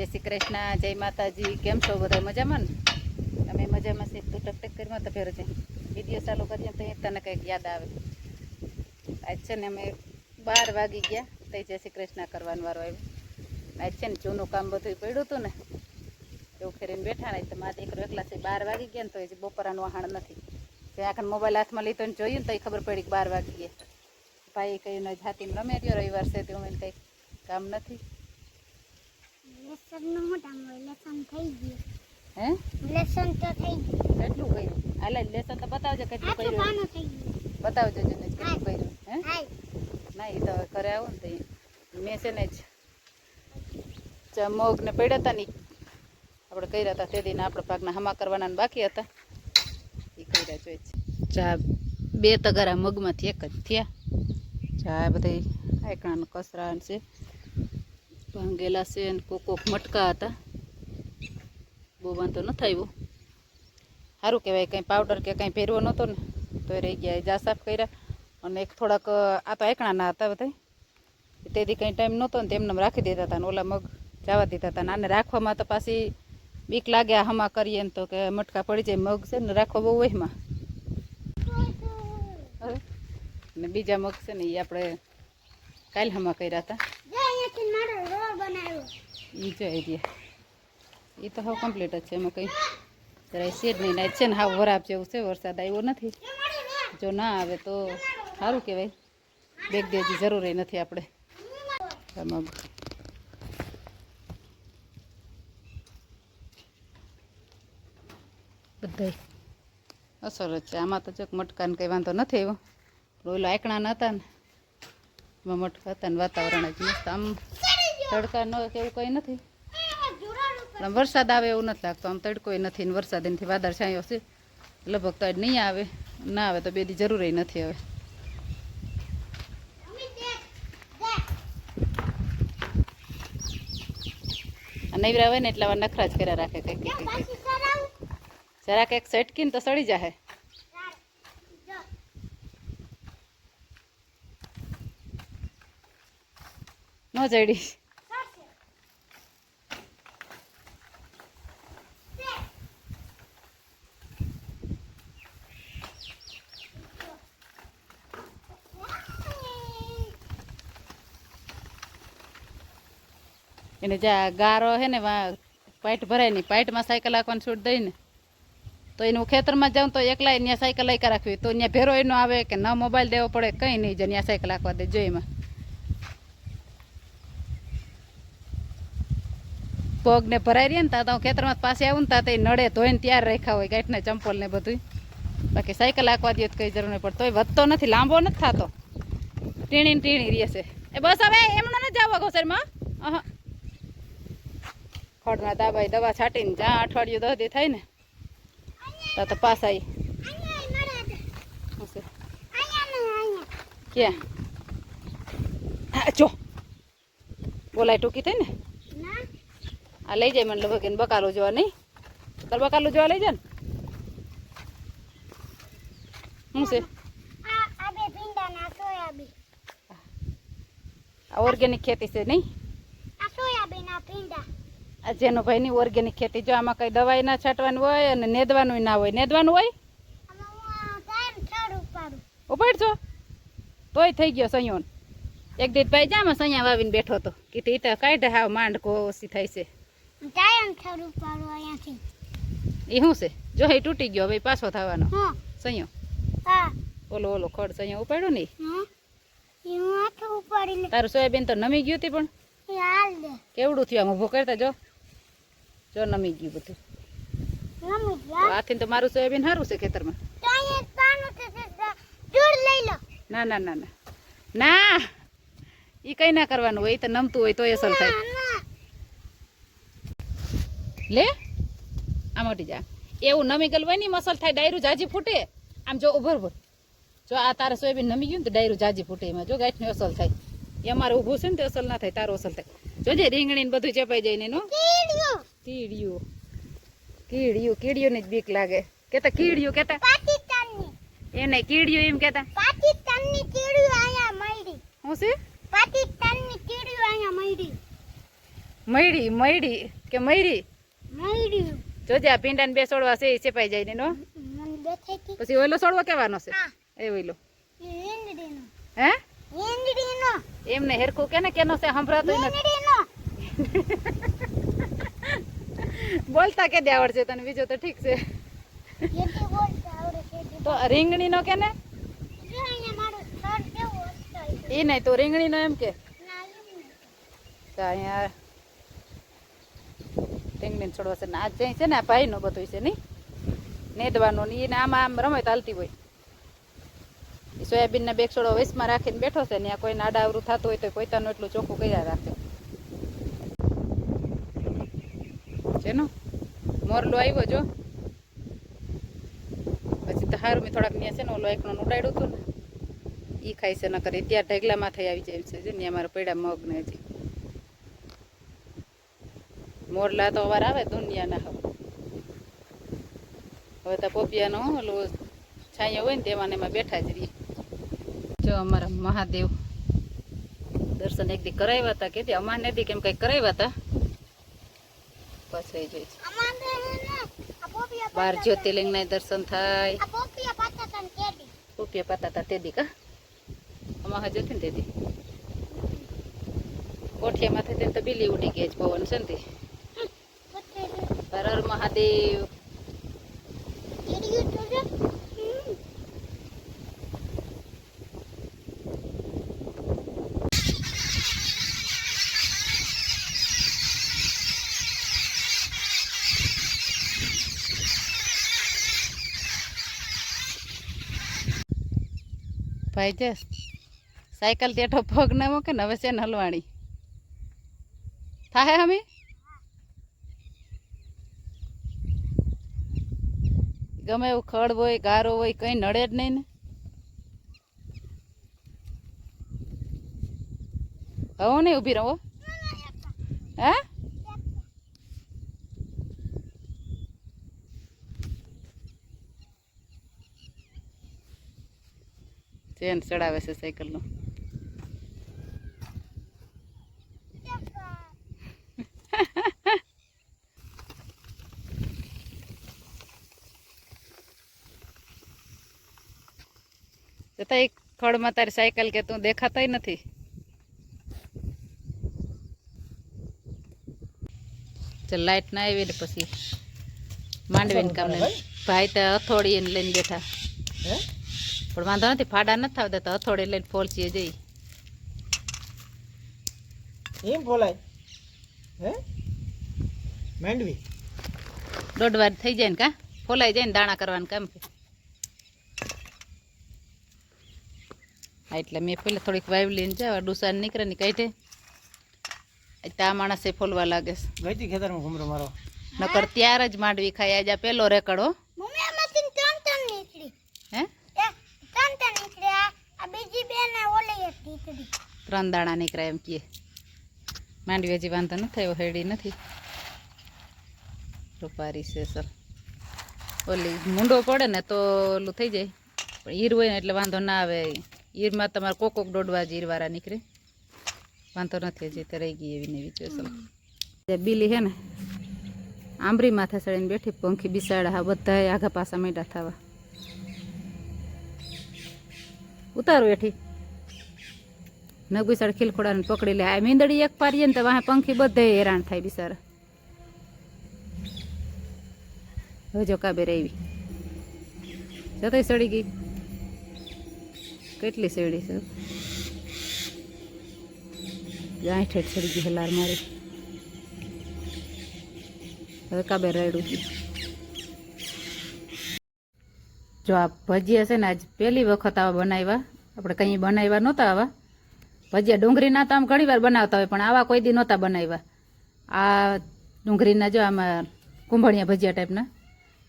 જય શ્રી કૃષ્ણ, જય માતાજી, કેમ છો બધા? મજામાં ને? અમે મજામાં છે તું ટકટક કરી કરીમાં તો ફેરો છે. વીડિયો ચાલુ કરીએ તો તને કંઈક યાદ આવે. આજ છે ને અમે બાર વાગી ગયા. તો જય શ્રી કૃષ્ણ કરવાનો વારો આવ્યો. આજ છે ને જૂનું કામ બધું પડ્યું હતું ને. એવું ફેરીને બેઠા ને. તો મારા દીકરો એકલા છે બાર વાગી ગયા ને તો એ બપોરાનું વહાણ નથી. તે આખા મોબાઈલ હાથમાં લીધો ને જોયું ને તો એ ખબર પડી કે બાર વાગી ગયા. ભાઈ કહ્યું ને જાતીને રમે રહ્યો રવિવાર છે તે અમે કંઈક કામ નથી. નું લેસન થઈ ગયું. હે? લેસન તો થઈ ગયું. કેટલું કર્યું? હાલે લેસન તો બતાવજો કેટલું કર્યું. પાનું થઈ ગયું. બતાવજો જને કેટલું કર્યું હે? ના એ તો ઘરે આવું ને તો મેં છે ને જ. ચ- પડ્યા હતા ને આપણે કર્યા હતા તે દિન આપણે પાકના હમા કરવાના બાકી હતા. એ કર્યા જોઈએ છે. ચા બે તગારા મગમાંથી એક જ થયા. ચા બધા આયકણાનો કસરા છે. ભાંગેલા છે ને કોક મટકા હતા. બહુ વાંધો નથી આવ્યો સારું કહેવાય, કંઈ પાવડર કે કંઈ પહેરવો નહોતો ને, તો રહી ગયા જા સાફ કર્યા. અને એક થોડાક આ તો એકણાના હતા બધા તેથી કંઈ ટાઈમ નહોતો ને તેમને રાખી દીધા હતા ને, ઓલા મગ જવા દીધા હતા ને. આને રાખવામાં તો પાછી બીક લાગે હમા કરીએ ને તો કે મટકા પડી જાય, મગ છે ને, રાખવા બહુ વહીમાં ને બીજા મગ છે ને એ આપણે કાલ હમા કર્યા હતા જો અહીંયાથી મારો રોડ બનાવ્યો એ જોઈ દે એ તો હવે કમ્પ્લીટ જ છે, એમાં કંઈ જરાય શેડ નહીં. ના, છે ને હા વરાપ જેવું છે, વરસાદ આવ્યો નથી. જો ના આવે તો સારું કહેવાય. બેગ દેજી જરૂર નથી આપણે. આમાં બધાય અસર જ છે. આમાં તો ચોક મટકાને કંઈ વાંધો નથી આવ્યો. ઓલા આંકણા નહોતા ને. એમાં મટકા હતા ને વાતાવરણ જ મસ્ત આમ તડકા ન કે એવું કંઈ નથી. પણ વરસાદ આવે એવું નથી લાગતો. આમ તડકોય નથી ને વરસાદ એનાથી વાદળ છાંયો છે. લગભગ તો નહીં આવે. ના આવે તો બે દી જરૂરી નથી હવે. નવરા હોય ને એટલે વાર નખરા જ કર્યા રાખે કંઈક કંઈક કંઈક. જરાક એક સટકીને તો સડી જાય ન જડી. એને જ્યાં ગારો હે ને પાઇટ ભરાય નહીં. પાઇટમાં સાયકલ હાંકવાની છૂટ દઈને તો એનું ખેતરમાં જાઉં તો એકલા ત્યાં સાયકલ લઈ રાખવી તો ત્યાં ભેરો એનો આવે કે ન મોબાઈલ દેવો પડે, કંઈ નહીં જ ત્યાં સાયકલ હાંકવા દે, જો એમાં. પગ ભરાઈ રહ્યા ને તા હું ખેતરમાં પાસે આવું ને તા નડે, ધોઈને ત્યાર રાખ્યા હોય, ગાંઠને ચંપલ ને બધું બાકી સાયકલ હાંકવા દે તો કંઈ જરૂર નહીં પડે. તોય વધતો નથી, લાંબો નથી થતો. ટીણી ટીણી રહે એ બસ હવે એમનો નથી જાવ ઘોસરમાં અહ ખડના દાબાઈ દવા છાંટીને જ્યાં અઠવાડિયું દહદી થાય ને તો તો પાસ અહીંયા ક્યાં? હા જો. બોલાય ટૂંકી થઈ ને? આ લઈ જાય મને લગીને બકાલું જોવા નહીં? તાર બકાલું જોવા લઈ જાય ને? શું છે? આ ઓર્ગેનિક ખેતી છે નહીં? આ જેનો ભાઈની ઓર્ગેનિક ખેતી જો આમાં કઈ દવાઈ ના છાંટવાની હોય અને નેદવાનું ના હોય નેદવાનું હોય? ઉપાડશો તોય થઈ ગયો સંયોન એક દીધ ભાઈ જામાં સૈયા વાવીને બેઠો હતો. કીધું તો કાઢે હાવ માંડ ઓછી થાય છે. એ શું છે? જો એ તૂટી ગયો હવે પાછો થવાનો. હા. સૈયો હા. ઓલો ઓલો ખડ સંયો ઉપાડ્યો ને તારું સોયાબીન તો નમી ગયું હતી પણ. કેવડું થયું આમ ઊભો કરતા જો. જો નમી ગયું બધું. તો આથી તો મારું સોયાબીન સારું છે ખેતરમાં. તો તે ના ના ના ના. ના! એ કઈ ના કરવાનું હોય એ તો નમતું હોય તોય અસર થાય. ના ના. લે? આ મોટી જા. એવું નમી ગયેલું હોય ને મસલ થાય ડાયરું જાજી ફૂટે. આમ જો ઉભર ઉભર. જો આ તારે સોયાબીન નમી ગયું ને તો ડાયરું જાજી ફૂટે એમાં. જો ગાંઠની અસલ થાય. એ અમારે ઊભું છે ને તો અસલ ના થાય તારું અસલ થાય. જોજે રીંગણી ને બધું ચપાઈ જાય ને એનું. કીડ્યું. કીડિયું કીડિયું ને જ બીક લાગે. કેતા કીડિયું કેતા? પાકિસ્તાનની. એને કીડિયું એમ કેતા? પાકિસ્તાનની કીડિયું આયા મળી. શું? છે પાકિસ્તાનની કીડિયું આયા મળી. મયડી મયડી કે મળી? મળી. જોજે આ પીંડાને બે છોડવા છે એ ચેપાઈ જાય ને નો? પછી ઓલો છોડવો કેવાનો છે? એ ઓલો. હે? એમને હેરખું કે ને કેનો છે સંભળાતો નથી. બોલતા કે દે આવડશે તને? બીજો તો ઠીક છે. તો રીંગણી રીંગણીનો કે ને? એ નહીં તો રીંગણીનો એમ કે. ના એવું તો અહીંયા રીંગણી છોડવા છે ને આ જઈ છે ને આ નો બધું છે નહીં? નેદવાનો ને એને આમાં આમ રમત હાલતી હોય. સોયાબીન સોયાબીનના બેગ છોડો વેસમાં રાખીને બેઠો છે ને આ કોઈને આડાવરું થતું હોય તો પોતાનું એટલું ચોખ્ખું કર્યા રાખે. જેનો મોરલો આવ્યો જો. પછી તો હારું મેં થોડાક ત્યાં છે ને ઓલો એકનો ઉડાડ્યું હતું ને. એ ખાય છે ન કરે ત્યાં ઢગલામાં થઈ આવી જાય છે, જો ને અમારા પૈડા મગ ને હજી. મોરલા તો અવાર આવે દુનિયાના હવે. હવે તો પોપિયાનો ઓલું છાંયો હોય ને તેમાં એમાં બેઠા જ રહીએ. જો અમારા મહાદેવ દર્શન એક દી કરાવ્યા હતા, કે અમાર દી કેમ કંઈક કરાવ્યા હતા? પાછળ જોઈ છે. અમારે હે ને આ પોપિયા બાર જ્યોતિર્લિંગના દર્શન થાય. પોપિયા પાતા હતા તે દી કા? અમાર હજુ હતી ને તે દી કોઠિયામાંથી તો બિલી ઉડી ગઈ જ પવન છે ને તે. હર મહાદેવ. ભાઈ જે સાયકલ તેઠો પગ ના મૂકે ને હવે છે ને હલવાણી થાય અમે ગમે એવું ખડ હોય, ગારો હોય, કંઈ નડે જ નહીં ને. હવે નહીં ઊભી રહો હે? ચેન ચડાવે છે સાયકલનો. જતા એક ખડમાં તારી સાયકલ કે તું દેખાતાય નથી? ચાલ લાઈટ ના આવી ને પછી માંડવીને કામ ભાઈ. તો હથોડી લઈને બેઠા. હે? પણ વાંધો નથી ફાડા નથી થવા દેતા હથોડી લઈને ફોલસીએ જઈ. એમ ફોલાય? હે? માંડવી? દોઢ વાર થઈ જાય ને કા? ફોલાઈ જાય ને દાણા કરવાનું કામ હા એટલે મેં પેલા થોડીક વાઈવ લઈને જાવ ડુસાને નીકળે ને કાઢે. આ માણસે ફોલવા લાગે છે. ખેતરમાં ઘૂમરો મારો નકર ત્યાર જ માંડવી ખાઈ આજે આ પેલો રેકડો મમ્મી આમાંથી ત્રણ ત્રણ નીકળી હે એ ત્રણ ત્રણ નીકળી આ આ બીજી બે ને ઓલી એક નીકળી ત્રણ દાણા નીકળ્યા એમ કીએ. માંડવી હજી વાંધો નથી થયો, હેડી નથી. રૂપારી છે સર. ઓલી મૂંડો પડે ને તો ઓલું થઈ જાય. પણ ઈર હોય ને એટલે વાંધો ના આવે. ઈરમાં તમારે કોક કોક દોડવા જ ઈરવાળા નીકળે. વાંધો નથી હજી, તો રહી ગઈ એવી ને એવી બીલી હે ને, આંબરી માથા ચડીને બેઠી, પંખી બિસાડા હા બધા આઘા પાસા મેડા થવા. ઉતારો એઠી બિસાડ ખીલખોડાને પકડી લે. આ મીંદડી એક પારીએ ને તો વાહે પંખી બધે હેરાન થાય બિચારા. હજો કાબે રેવી જતાય સડી ગઈ. કેટલી સડી છે? ગાંઠ હેઠ સડી ગઈ હલાર મારી. હવે કાબે રેડું જો આ ભજીયા છે ને આજ પહેલી વખત આવા બનાવ્યા. આપણે કંઈ બનાવ્યા નહોતા આવા. ભજીયા ડુંગળીના તો આમ ઘણી વાર બનાવતા હોય, પણ આવા કોઈ દી નહોતા બનાવ્યા. આ ડુંગળીના જો આમાં કુંભણિયા ભજીયા ટાઈપના,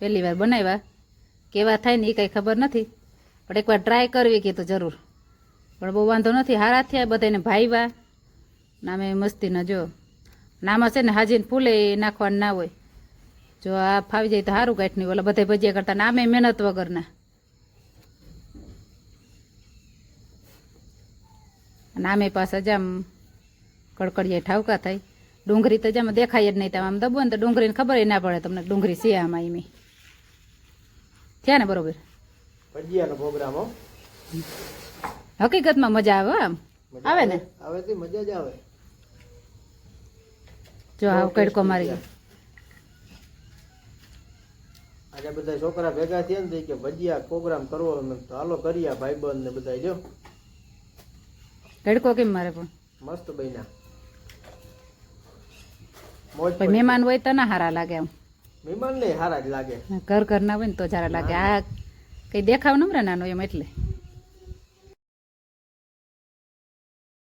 પહેલી વાર બનાવ્યા. કેવા થાય ને એ કંઈ ખબર નથી, પણ એકવાર ટ્રાય કરવી કીધું જરૂર. પણ બહુ વાંધો નથી, હારા થયા બધાને ભાઈવા. નામે મસ્તીના જો, નામાં છે ને હાજીને ફૂલે નાખવાનું ના હોય. જો આ ફાવી જાય તો સારું કાંઠની ઓલા બધા ભજીયા કરતા નામે મહેનત વગરના. નામે આમે પાસે આમ કડકડીએ ઠાવકા થાય ડુંગળી તો જેમાં દેખાય જ નહીં તમે. આમ દબો ને તો ડુંગળીને ખબર ના પડે તમને ડુંગળી છે આમાં એમ થયા ને બરોબર? ભજીયાનો પ્રોગ્રામ હો. હકીકતમાં મજા આવે આમ. આવે ને? આવે. તે મજા જ આવે. જો આવ કડકો મારી. ગયો આજે બધા છોકરા ભેગા થયા ને કે ભજીયા પ્રોગ્રામ કરવો તો હાલો કરીએ ભાઈબંધ ને બધા જો. કડકો કેમ મારે પણ? મસ્ત બન્યા. મોજ મહેમાન હોય તો ના હારા લાગે આમ મહેમાન ને હારા જ લાગે. ઘર ઘર ના હોય ને તો જરા લાગે. આ કઈ દેખાવ નમરે નાનો એમ એટલે.